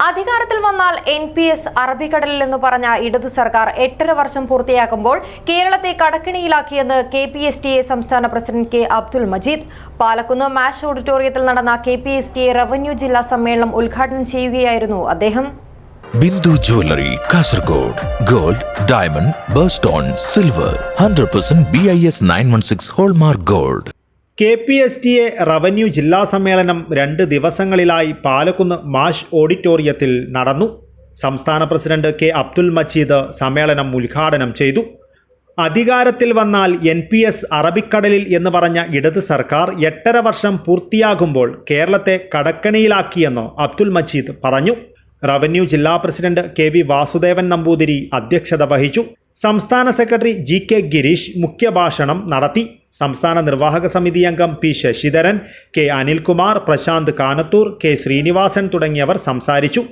അധികാരത്തിൽ വന്നാൽ N P S അറബിക്കടലിൽ എന്ന് പറഞ്ഞ ഇടതു സർക്കാർ എട്ടര വർഷം പൂർത്തിയാക്കുമ്പോൾ കേരളത്തെ കടക്കിണിയിലാക്കിയെന്ന് K P S T A സംസ്ഥാന പ്രസിഡന്റ് കെ അബ്ദുൽ മജീദ്. പാലക്കുന്ന് മാഷ് ഓഡിറ്റോറിയത്തിൽ നടന്ന K P S T A revenue ജില്ലാ സമ്മേളനം ഉദ്ഘാടനം ചെയ്യുകയായിരുന്നു അദ്ദേഹം. Bindu jewellery Kasaragod gold diamond birthstone silver hundred percent B I S nine one six hallmark gold K P S T A revenue ജില്ലാ സമ്മേളനം രണ്ട് ദിവസങ്ങളിലായി പാലക്കുന്ന് മാഷ് ഓഡിറ്റോറിയത്തിൽ നടന്നു. സംസ്ഥാന പ്രസിഡന്റ് കെ അബ്ദുൽ മജീദ് സമ്മേളനം ഉദ്ഘാടനം ചെയ്തു. അധികാരത്തിൽ വന്നാൽ എൻ പി എസ് അറബിക്കടലിൽ എന്ന് പറഞ്ഞ ഇടത് സർക്കാർ എട്ടര വർഷം പൂർത്തിയാകുമ്പോൾ കേരളത്തെ കടക്കണിയിലാക്കിയെന്ന് അബ്ദുൽ മജീദ് പറഞ്ഞു. റവന്യൂ ജില്ലാ president K V Vasudevan Namboothiri അധ്യക്ഷത വഹിച്ചു. സംസ്ഥാന സെക്രട്ടറി ജി കെ ഗിരീഷ് മുഖ്യഭാഷണം നടത്തി. സംസ്ഥാന നിർവാഹക സമിതി അംഗം P Sasidharan K Anilkumar Prasanth Kanathur K Sreenivasan തുടങ്ങിയവർ സംസാരിച്ചു.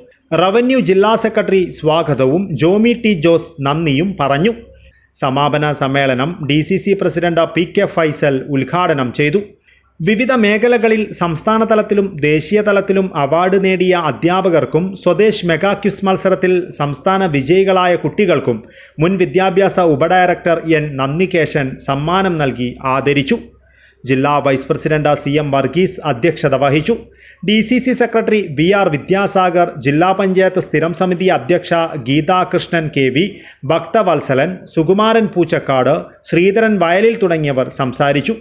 റവന്യൂ ജില്ലാ സെക്രട്ടറി സ്വാഗതവും ജോമി ടി ജോസ് നന്ദിയും പറഞ്ഞു. സമാപന സമ്മേളനം D C C president P K Faisal ഉദ്ഘാടനം ചെയ്തു. വിവിധ മേഖലകളിൽ സംസ്ഥാന തലത്തിലും ദേശീയ തലത്തിലും അവാർഡ് നേടിയ അധ്യാപകർക്കും സ്വദേശ് മെഗാ ക്വിസ് മത്സരത്തിൽ സംസ്ഥാന വിജയികളായ കുട്ടികൾക്കും മുൻ വിദ്യാഭ്യാസ ഉപഡയറക്ടർ എൻ നന്ദികേശൻ സമ്മാനം നൽകി ആദരിച്ചു. ജില്ലാ vice president C M Varghese അധ്യക്ഷത വഹിച്ചു. D C C secretary V R Vidyasagar ജില്ലാ പഞ്ചായത്ത് സ്ഥിരം സമിതി അധ്യക്ഷ ഗീതാകൃഷ്ണൻ കെ വി ഭക്തവത്സലൻ സുകുമാരൻ പൂച്ചക്കാട് ശ്രീധരൻ വയലിൽ തുടങ്ങിയവർ സംസാരിച്ചു.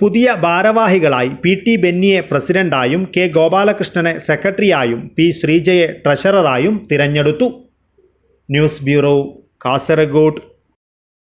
പുതിയ ഭാരവാഹികളായി പി ടി ബെന്നിയെ പ്രസിഡന്റായും കെ ഗോപാലകൃഷ്ണനെ സെക്രട്ടറിയായും പി ശ്രീജയെ ട്രഷററായും തിരഞ്ഞെടുത്തു. News bureau Kasaragod.